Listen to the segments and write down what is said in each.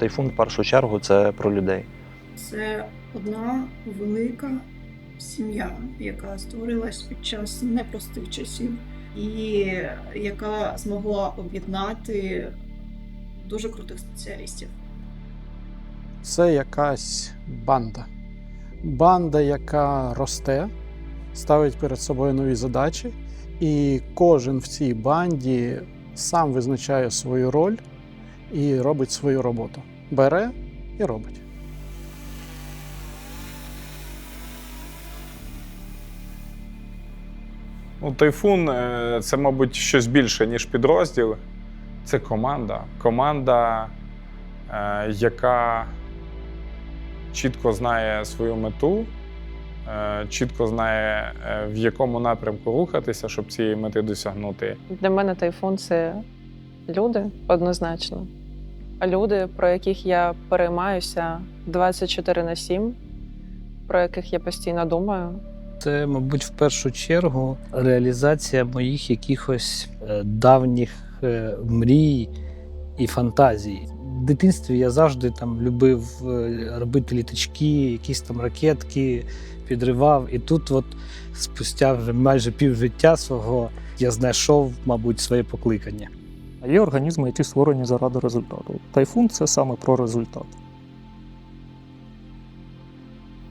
Тайфун в першу чергу це про людей. Це одна велика сім'я, яка створилась під час непростих часів, і яка змогла об'єднати дуже крутих спеціалістів. Це якась банда. Банда, яка росте, ставить перед собою нові задачі, і кожен в цій банді сам визначає свою роль і робить свою роботу. Бере і робить. Ну, тайфун е, це, мабуть, щось більше, ніж підрозділ. Це команда. Команда, е, яка чітко знає свою мету, е, чітко знає, в якому напрямку рухатися, щоб цієї мети досягнути. Для мене тайфун це люди однозначно. Люди, про яких я переймаюся 24 на 7, про яких я постійно думаю. Це, мабуть, в першу чергу реалізація моїх якихось е, давніх е, мрій і фантазій. В дитинстві я завжди там любив е, робити літачки, якісь там ракетки, підривав. І тут, от спустя вже майже півжиття свого, я знайшов, мабуть, своє покликання. А є організми, які створені заради результату. Тайфун це саме про результат.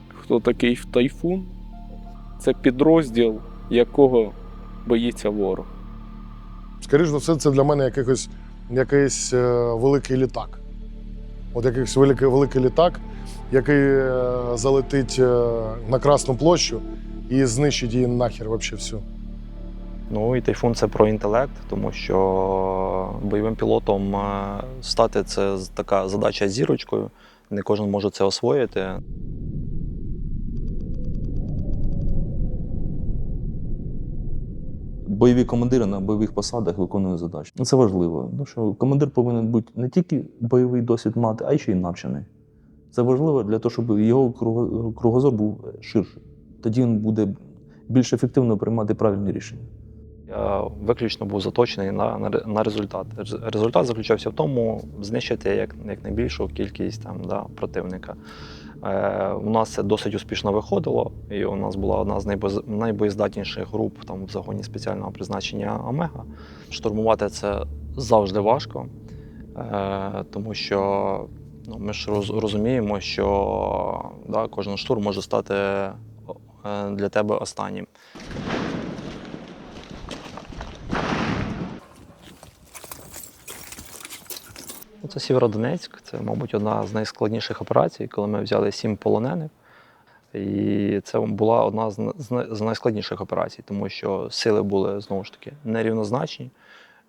Хто такий тайфун? Це підрозділ, якого боїться ворог. Скоріше за все, це для мене якихось, якийсь е, великий літак. От якийсь великий, великий літак, який е, залетить е, на Красну площу і знищить її нахер вообще всю. Ну і тайфун це про інтелект, тому що бойовим пілотом е, стати це така задача зірочкою. Не кожен може це освоїти. бойові командири на бойових посадах виконують задачі. Ну, Це важливо. Тому що командир повинен бути не тільки бойовий досвід мати, а й ще й навчений. Це важливо для того, щоб його кругозор був ширший. Тоді він буде більш ефективно приймати правильні рішення. Я виключно був заточений на, на, результат. Результат заключався в тому, знищити як, як найбільшу кількість там, да, противника. Е, у нас це досить успішно виходило, і у нас була одна з найбоз- найбоєздатніших груп там, в загоні спеціального призначення Омега. Штурмувати це завжди важко, е, тому що ну, ми ж роз, розуміємо, що да, кожен штурм може стати е, для тебе останнім. Це Сєвєродонецьк, це, мабуть, одна з найскладніших операцій, коли ми взяли сім полонених. І це була одна з на- з най- з найскладніших операцій, тому що сили були знову ж таки нерівнозначні.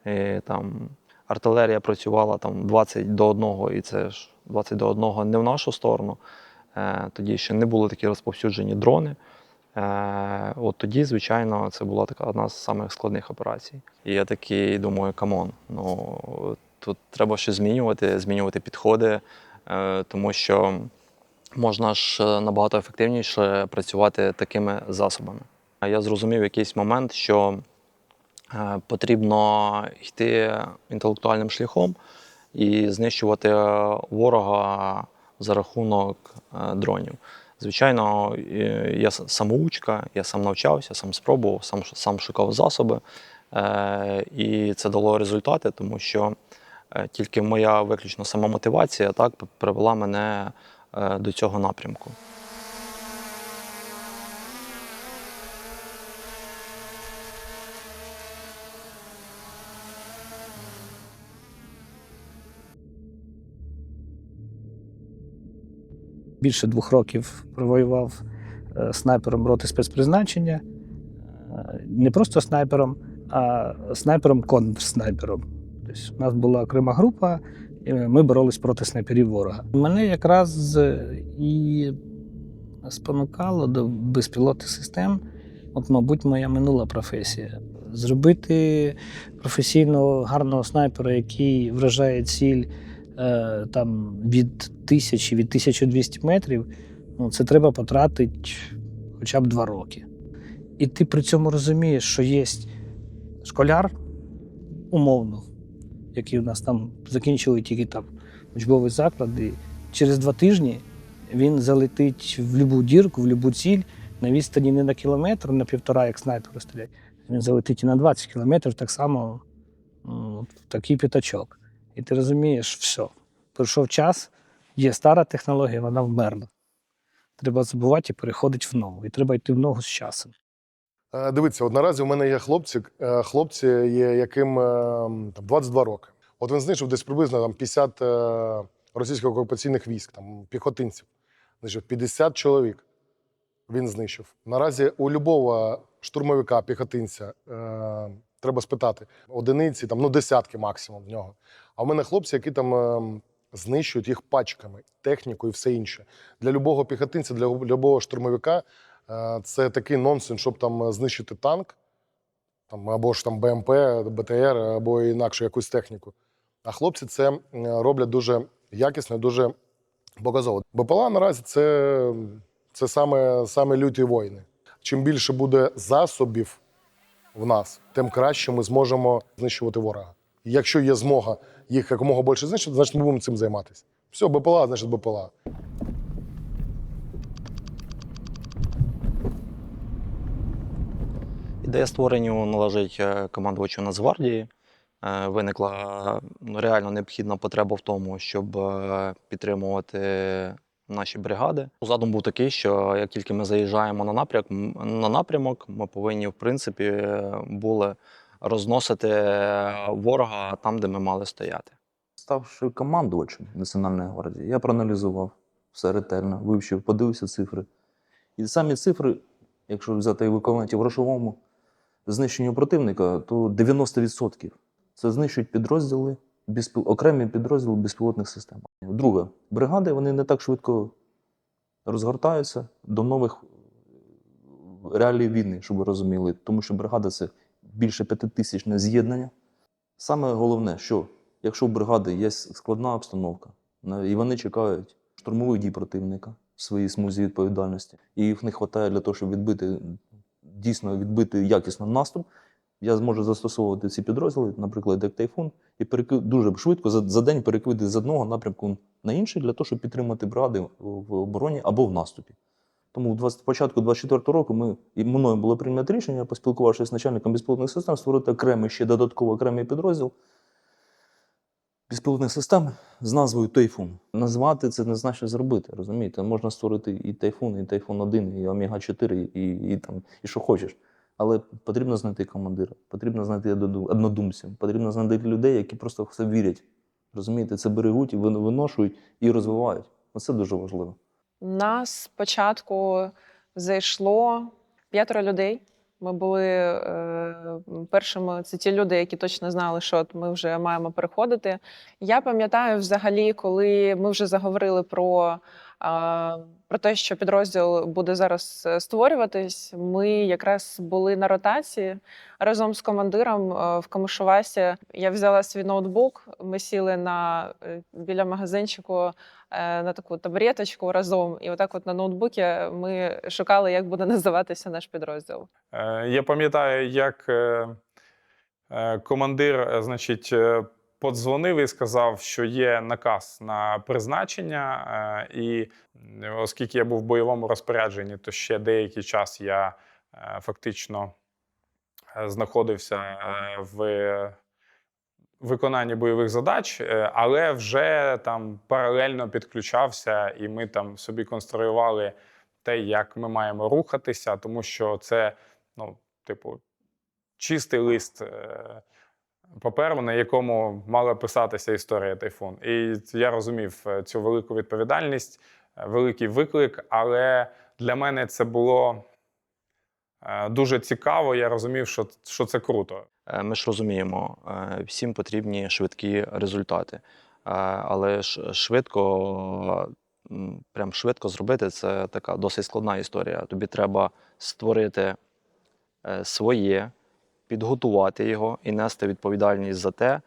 І, там, артилерія працювала там 20 до 1, і це ж 20 до 1 не в нашу сторону. Е, Тоді ще не були такі розповсюджені дрони. Е, От тоді, звичайно, це була така одна з самих складних операцій. І я такий думаю, камон, ну тут треба щось змінювати, змінювати підходи, е, тому що можна ж е, набагато ефективніше працювати такими засобами. Я зрозумів якийсь момент, що е, потрібно йти інтелектуальним шляхом і знищувати ворога за рахунок дронів. Звичайно, я самоучка, я сам навчався, сам спробував, сам, сам шукав засоби. І це дало результати, тому що тільки моя виключно самомотивація так, привела мене е, до цього напрямку. Більше двох років провоював е, снайпером роти спецпризначення. Е, Не просто снайпером, а снайпером контрснайпером. Тобто у нас була окрема група, і ми боролись проти снайперів ворога. Мене якраз е, і спонукало до безпілотних систем, от, мабуть, моя минула професія. Зробити професійного гарного снайпера, який вражає ціль е, там, від 1000 від 1200 метрів, ну, це треба потратити хоча б два роки. І ти при цьому розумієш, що є школяр, умовно, який у нас там закінчили тільки там учбовий заклад, і через два тижні він залетить в будь-яку дірку, в будь-яку ціль на відстані не на кілометр, на півтора, як снайпери стрілять. Він залетить і на 20 кілометрів, так само в такий п'ятачок. І ти розумієш, все, пройшов час, є стара технологія, вона вмерла. Треба забувати і переходити в нову. І треба йти в ногу з часом. Е, Дивіться, от наразі у мене є хлопці, е, хлопці, є, яким е, там, 22 роки. От він знищив десь приблизно там, 50 е, російських окупаційних військ, там, піхотинців. Знищив 50 чоловік. Він знищив. Наразі у любого штурмовика, піхотинця треба спитати одиниці, там, ну десятки максимум в нього. А в мене хлопці, які там е, знищують їх пачками, техніку і все інше. Для любого піхотинця, для любого штурмовика Це такий нонсенс, щоб там е, знищити танк, там, або ж там БМП, БТР, або інакше якусь техніку. А хлопці це роблять дуже якісно, дуже показово. БПЛА наразі це, це саме, саме люті воїни. Чим більше буде засобів в нас, тим краще ми зможемо знищувати ворога. І якщо є змога їх якомога більше знищити, значить ми будемо цим займатися. Все, БПЛА, значить БПЛА. Ідея створенню належить е, командувачу Нацгвардії. Е, Виникла ну, реально необхідна потреба в тому, щоб е, підтримувати наші бригади. Задум був такий, що як тільки ми заїжджаємо на напрямок, на напрямок, ми повинні, в принципі, були розносити ворога там, де ми мали стояти. Ставши командувачем Національної гвардії, я проаналізував все ретельно, вивчив, подивився цифри. І самі цифри, якщо взяти в еквіваленті в грошовому знищенню противника, то 90% це знищують підрозділи, окремі підрозділи безпілотних систем. Друге, бригади вони не так швидко розгортаються до нових реалій війни, щоб ви розуміли, тому що бригада це більше п'ятитисячне з'єднання. Саме головне, що якщо в бригади є складна обстановка, і вони чекають штурмових дій противника в своїй смузі відповідальності, і їх не вистачає для того, щоб відбити дійсно відбити якісно наступ, я зможу застосовувати ці підрозділи, наприклад, як тайфун, і перекид дуже швидко за, за день перекидати з одного напрямку на інший для того, щоб підтримати бригади в- обороні або в наступі. Тому в 20, початку 24-го року ми і мною було прийнято рішення, поспілкувавшись з начальником безпілотних систем, створити окремий ще додатково окремий підрозділ безпілотних систем з назвою Тайфун. Назвати це не значить зробити. Розумієте, можна створити і Тайфун, і Тайфун 1, і Омега 4, і, і, там, і що хочеш. Але потрібно знайти командира, потрібно знайти одноду- однодумців, потрібно знайти людей, які просто в це вірять. Розумієте, це берегуть виношують і розвивають. Оце дуже важливо. Нас спочатку зайшло п'ятеро людей. Ми були е, першими, це ті люди, які точно знали, що от ми вже маємо переходити. Я пам'ятаю, взагалі, коли ми вже заговорили про, е, про те, що підрозділ буде зараз е, створюватись. Ми якраз були на ротації разом з командиром е, в Камишувасі. Я взяла свій ноутбук. Ми сіли на е, біля магазинчику на таку табуреточку разом. І отак, от на ноутбуці, ми шукали, як буде називатися наш підрозділ. Е, Я пам'ятаю, як е, е, командир, значить, подзвонив і сказав, що є наказ на призначення. І оскільки я був в бойовому розпорядженні, то ще деякий час я фактично знаходився в виконанні бойових задач, е, але вже там паралельно підключався, і ми там собі конструювали те, як ми маємо рухатися, тому що це, ну, типу, чистий лист е, паперу, на якому мала писатися історія тайфун. І я розумів е, цю велику відповідальність, великий виклик, але для мене це було дуже цікаво. Я розумів, що, що це круто. Е, Ми ж розуміємо, е, всім потрібні швидкі результати. Е, Але ж швидко, прям швидко зробити це така досить складна історія. Тобі треба створити своє, підготувати його і нести відповідальність за те,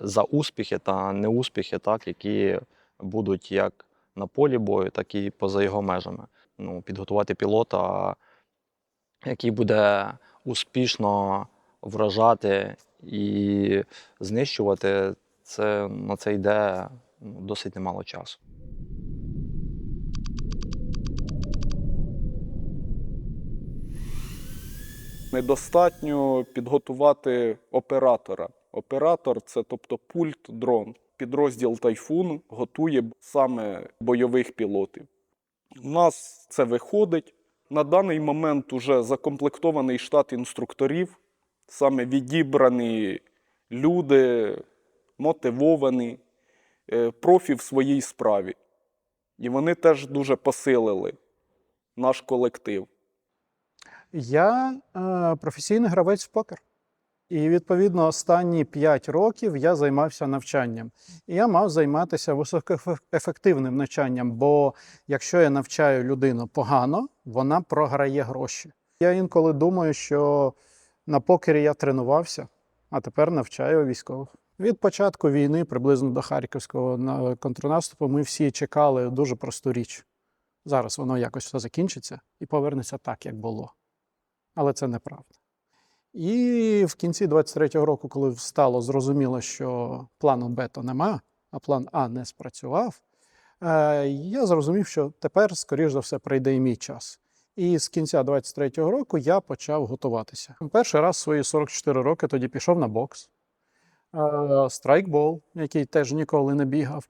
за успіхи та неуспіхи, так, які будуть як на полі бою, так і поза його межами. Ну, підготувати пілота, який буде успішно вражати і знищувати, це на це йде ну, досить немало часу. Недостатньо підготувати оператора. Оператор це тобто пульт дрон. Підрозділ Тайфун готує саме бойових пілотів. У нас це виходить. На даний момент уже закомплектований штат інструкторів, саме відібрані люди, мотивовані, е, профі в своїй справі. І вони теж дуже посилили наш колектив. Я е, професійний гравець в покер. І відповідно останні 5 років я займався навчанням. І я мав займатися високоефективним навчанням, бо якщо я навчаю людину погано, вона програє гроші. Я інколи думаю, що на покері я тренувався, а тепер навчаю військових. Від початку війни, приблизно до харківського контрнаступу, ми всі чекали дуже просту річ. Зараз воно якось все закінчиться і повернеться так, як було. Але це неправда. І в кінці 23-го року, коли стало зрозуміло, що плану Б то нема, а план А не спрацював, е, я зрозумів, що тепер, скоріш за все, прийде і мій час. І з кінця 23-го року я почав готуватися. Перший раз свої 44 роки тоді пішов на бокс. Страйкбол, який теж ніколи не бігав.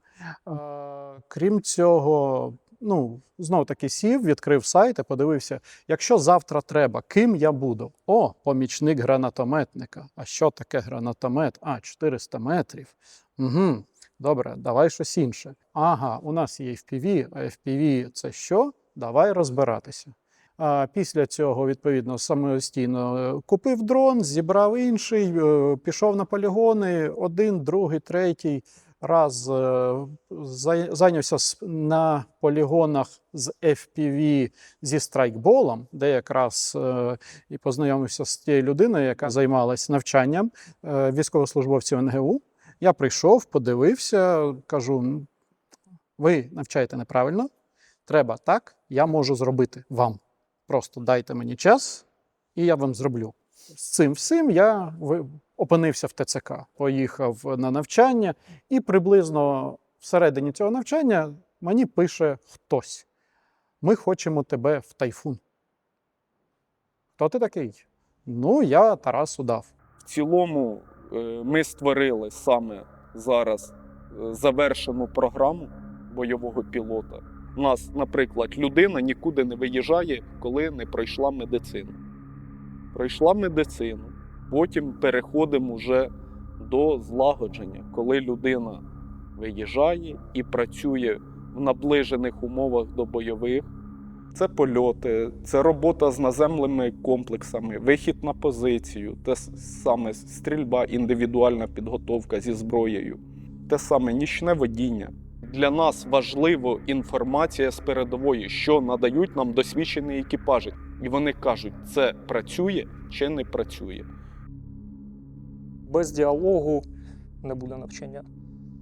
Крім цього, ну, знов таки сів, відкрив сайт і подивився, якщо завтра треба, ким я буду? О, помічник гранатометника. А що таке гранатомет? А, 400 метрів. Угу. Добре, давай щось інше. Ага, у нас є FPV, а FPV це що? Давай розбиратися. А після цього, відповідно, самостійно е, купив дрон, зібрав інший, е, пішов на полігони, один, другий, третій раз е, зайнявся на полігонах з FPV зі страйкболом, де якраз і познайомився з тією людиною, яка займалась навчанням військовослужбовців НГУ. Я прийшов, подивився, кажу: ви навчаєте неправильно, треба так, я можу зробити вам. Просто дайте мені час, і я вам зроблю. З цим всім я опинився в ТЦК, поїхав на навчання, і приблизно всередині цього навчання мені пише хтось: Ми хочемо тебе в тайфун. Хто ти такий? Ну, я Тарас Удав. В цілому е, ми створили саме зараз е, завершену програму бойового пілота. У нас, наприклад, людина нікуди не виїжджає, коли не пройшла медицину. Пройшла медицину, потім переходимо вже до злагодження, коли людина виїжджає і працює в наближених умовах до бойових. Це польоти, це робота з наземними комплексами, вихід на позицію, те саме стрільба, індивідуальна підготовка зі зброєю, те саме нічне водіння. Для нас важливо інформація з передової, що надають нам досвідчені екіпажі. І вони кажуть, це працює чи не працює. Без діалогу не буде навчання.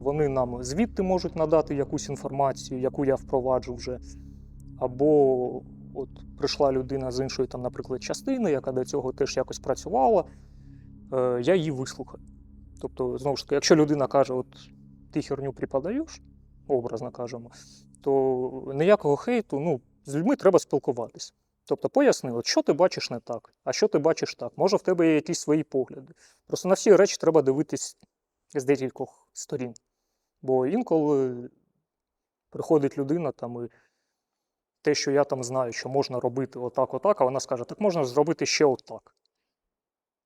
Вони нам звідти можуть надати якусь інформацію, яку я впроваджу вже. Або от прийшла людина з іншої, там, наприклад, частини, яка до цього теж якось працювала, е, я її вислухаю. Тобто, знову ж таки, якщо людина каже, от ти херню преподаєш, образно кажемо, то ніякого хейту, ну, з людьми треба спілкуватися. Тобто поясни, от що ти бачиш не так, а що ти бачиш так. Може, в тебе є якісь свої погляди. Просто на всі речі треба дивитись з декількох сторін. Бо інколи приходить людина там і те, що я там знаю, що можна робити отак, отак, а вона скаже, так можна зробити ще отак.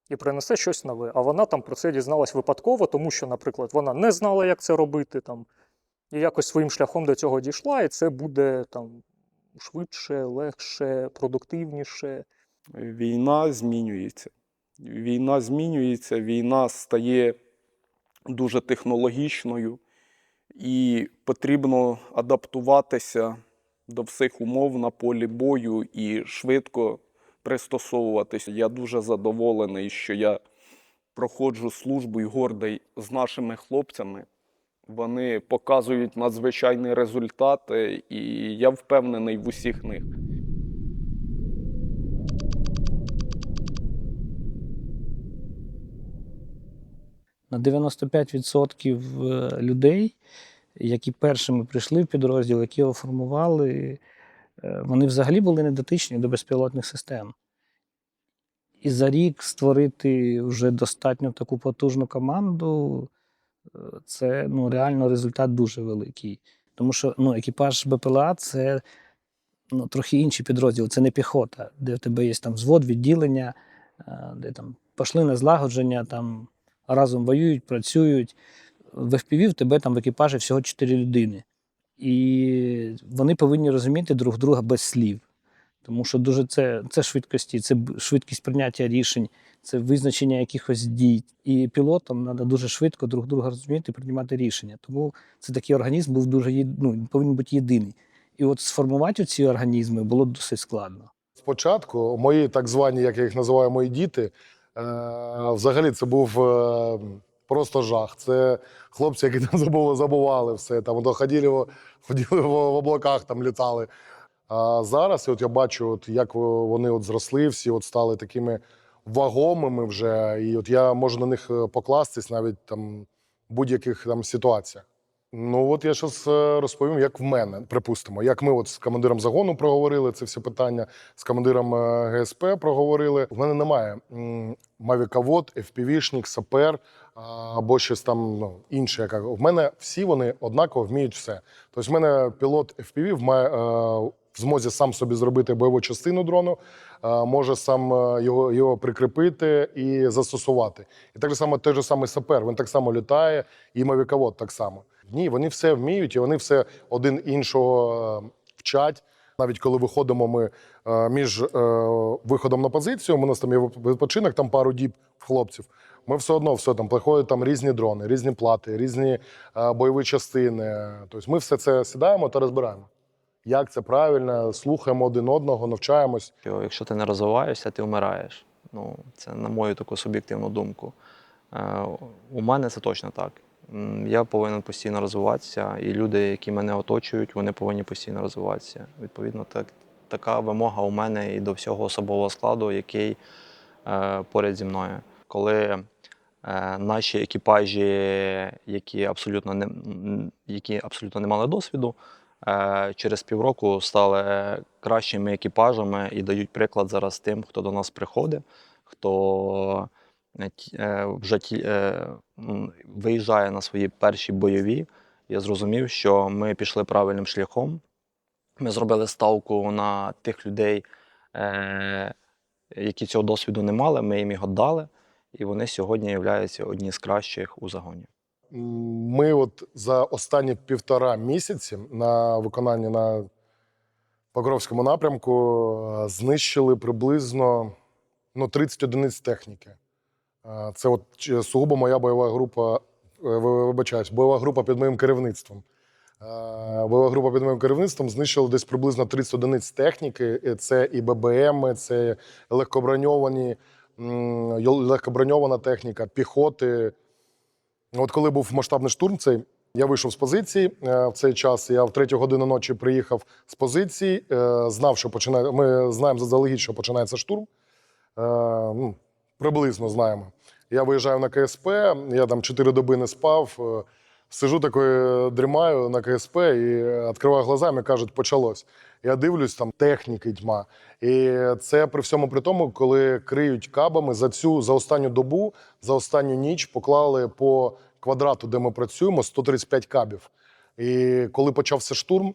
І принесе щось нове. А вона там про це дізналась випадково, тому що, наприклад, вона не знала, як це робити, там, і якось своїм шляхом до цього дійшла, і це буде там швидше, легше, продуктивніше. Війна змінюється. Війна змінюється, війна стає дуже технологічною, і потрібно адаптуватися до всіх умов на полі бою і швидко пристосовуватися. Я дуже задоволений, що я проходжу службу і гордий з нашими хлопцями. Вони показують надзвичайні результати, і я впевнений в усіх них. На 95% людей які першими прийшли в підрозділ, які його формували, е, вони взагалі були недотичні до безпілотних систем. І за рік створити вже достатньо таку потужну команду е, це ну, реально результат дуже великий. Тому що ну, екіпаж БПЛА це ну, трохи інший підрозділ, це не піхота, де в тебе є там взвод, відділення, е, де там пішли на злагодження, там разом воюють, працюють. В FPV в тебе там в екіпажі всього 4 людини. І вони повинні розуміти друг друга без слів. Тому що дуже це, це швидкості, це швидкість прийняття рішень, це визначення якихось дій. І пілотам треба дуже швидко друг друга розуміти приймати рішення. Тому це такий організм був дуже ну, повинен бути єдиний. І от сформувати ці організми було досить складно. Спочатку мої так звані, як я їх називаю, мої діти, е, взагалі це був е, просто жах. Це хлопці, які там забули, забували все. Там до ходили, в облаках, там літали. А зараз от я бачу, от як вони от зросли, всі от стали такими вагомими вже. І от я можу на них е, покластись навіть там в будь-яких там ситуаціях. Ну от я зараз розповім, як в мене, припустимо, як ми от з командиром загону проговорили це всі питання, з командиром е, ГСП проговорили. В мене немає м, мавіковод, FPV-шник, сапер або щось там ну, інше. Яка в мене всі вони однаково вміють все. Тобто, в мене пілот FPV має е, в змозі сам собі зробити бойову частину дрону, може сам е, його, його прикріпити і застосувати. І так само той же самий сапер, він так само літає, і мавіковод так само. Ні, вони все вміють, і вони все один іншого е, вчать. Навіть коли виходимо ми е, між виходом на позицію, у нас там є відпочинок, там пару діб хлопців. Ми все одно все там приходять там різні дрони, різні плати, різні бойові частини. Тобто ми все це сідаємо та розбираємо. Як це правильно, слухаємо один одного, навчаємось. Якщо ти не розвиваєшся, ти вмираєш. Ну, це на мою таку суб'єктивну думку. Е, у мене це точно так. Я повинен постійно розвиватися, і люди, які мене оточують, вони повинні постійно розвиватися. Відповідно, так, така вимога у мене і до всього особового складу, який е, поряд зі мною. Коли е, наші екіпажі, які абсолютно не, які абсолютно не мали досвіду, через півроку стали кращими екіпажами і дають приклад зараз тим, хто до нас приходить, хто е, е, вже е, виїжджає на свої перші бойові. Я зрозумів, що ми пішли правильним шляхом. Ми зробили ставку на тих людей, е, які цього досвіду не мали. Ми їм його дали, і вони сьогодні являються одні з кращих у загоні. Ми от за останні півтора місяці на виконанні на Покровському напрямку е, знищили приблизно ну, 30 одиниць техніки. Е, Це от сугубо моя бойова група, е, вибачаюсь, бойова група під моїм керівництвом. Бойова група під моїм керівництвом знищила десь приблизно 30 одиниць техніки. Це і ББМ, це легкоброньовані, легкоброньована техніка, піхоти. От коли був масштабний штурм, цей я вийшов з позиції е, в цей час. Я в третю годину ночі приїхав з позиції, е, знав, що починає. Ми знаємо заздалегідь, що починається штурм. Е, ну, приблизно знаємо. Я виїжджаю на КСП, я там чотири доби не спав. Е, Сижу такою, дрімаю на КСП і відкриваю глазами, кажуть, почалось. Я дивлюсь, там техніки тьма. І це при всьому при тому, коли криють кабами за цю за останню добу, за останню ніч поклали по квадрату, де ми працюємо, 135 кабів. І коли почався штурм, е,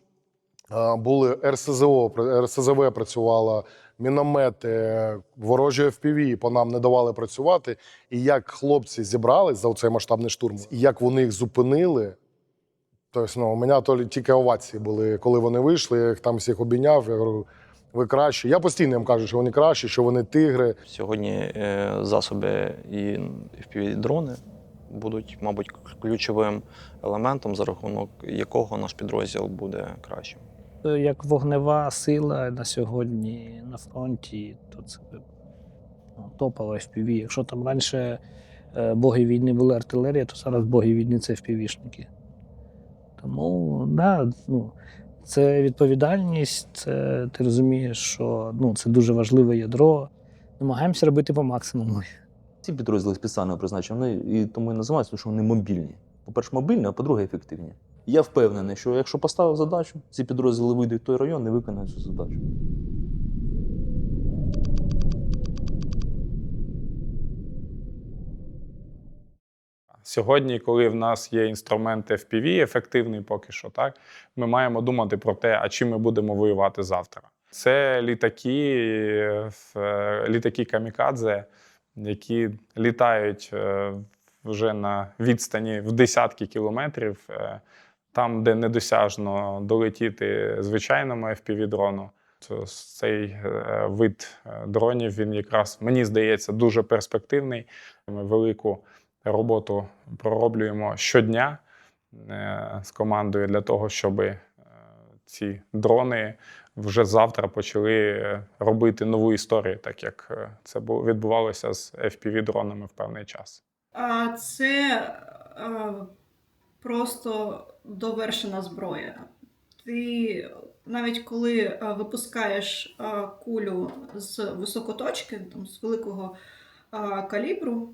були РСЗО, РСЗВ працювала, міномети, ворожі FPV по нам не давали працювати. І як хлопці зібрались за цей масштабний штурм, і як вони їх зупинили. Тобто, ну, у мене то тільки овації були, коли вони вийшли, я їх там всіх обійняв. Я говорю, ви кращі. Я постійно їм кажу, що вони кращі, що вони тигри. Сьогодні е, засоби і FPV-дрони будуть, мабуть, ключовим елементом, за рахунок якого наш підрозділ буде кращим. Як вогнева сила на сьогодні на фронті, то це ну, топова FPV. Якщо там раніше е, боги війни були артилерія, то зараз боги війни це FPV-шники. Тому, да, ну, це відповідальність, це ти розумієш, що ну, це дуже важливе ядро. Намагаємося робити по максимуму. Ці підрозділи спеціального призначення, вони і тому і називаються, тому що вони мобільні. По-перше, мобільні, а по-друге, ефективні. Я впевнений, що якщо поставив задачу, ці підрозділи вийдуть в той район і виконають цю задачу. Сьогодні, коли в нас є інструмент FPV, ефективний поки що, так ми маємо думати про те, а чим ми будемо воювати завтра. Це літаки, е, літаки камікадзе, які літають е, вже на відстані в десятки кілометрів, е, там, де недосяжно долетіти звичайному FPV-дрону. Цей е, вид е, дронів він якраз мені здається дуже перспективний. Ми велику роботу пророблюємо щодня е, з командою для того, щоб ці дрони вже завтра почали робити нову історію, так як це відбувалося з FPV-дронами в певний час. А це е, просто довершена зброя. Ти навіть коли е, випускаєш е, кулю з високоточки, там, з великого е, калібру,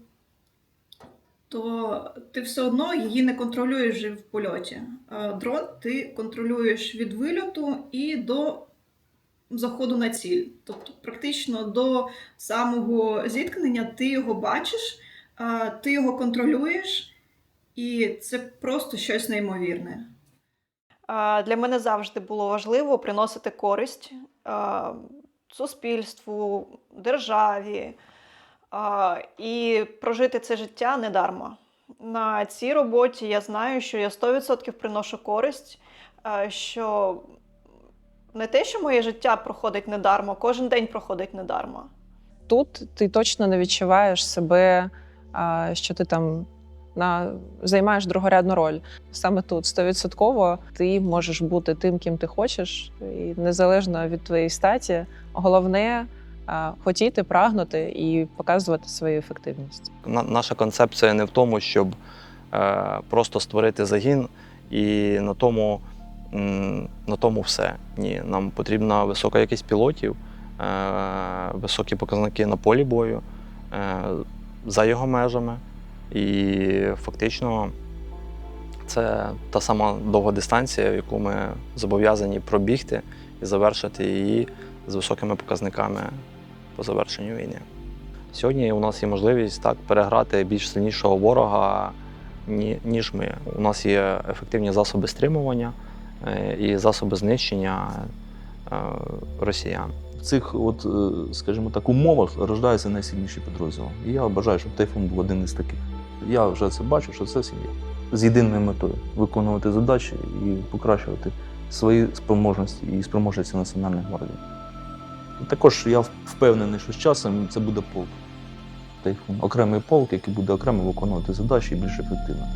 то ти все одно її не контролюєш в польоті. Дрон ти контролюєш від вильоту і до заходу на ціль. Тобто, практично до самого зіткнення ти його бачиш, ти його контролюєш, і це просто щось неймовірне. Для мене завжди було важливо приносити користь суспільству, державі і прожити це життя недарма. На цій роботі я знаю, що я 100% приношу користь, що не те, що моє життя проходить недарма, кожен день проходить недарма. Тут ти точно не відчуваєш себе, що ти там на, займаєш другорядну роль. Саме тут стовідсотково ти можеш бути тим, ким ти хочеш, і незалежно від твоєї статі. Головне хотіти, прагнути і показувати свою ефективність. Наша концепція не в тому, щоб е, просто створити загін і на тому, на тому все. Ні, нам потрібна висока якість пілотів, е, високі показники на полі бою, е, за його межами. І фактично це та сама довга дистанція, яку ми зобов'язані пробігти і завершити її з високими показниками по завершенню війни. Сьогодні у нас є можливість так переграти більш сильнішого ворога, ніж ми. У нас є ефективні засоби стримування е, і засоби знищення е, росіян. В цих, от, е, скажімо так, умовах рождаються найсильніші підрозділи. І я бажаю, щоб Тайфун був один із таких. Я вже це бачу, що це сім'я. З єдиною метою виконувати задачі і покращувати свої спроможності і спроможності Національної гвардії. Також я впевнений, що з часом це буде полк. Окремий полк, який буде окремо виконувати задачі більш ефективно.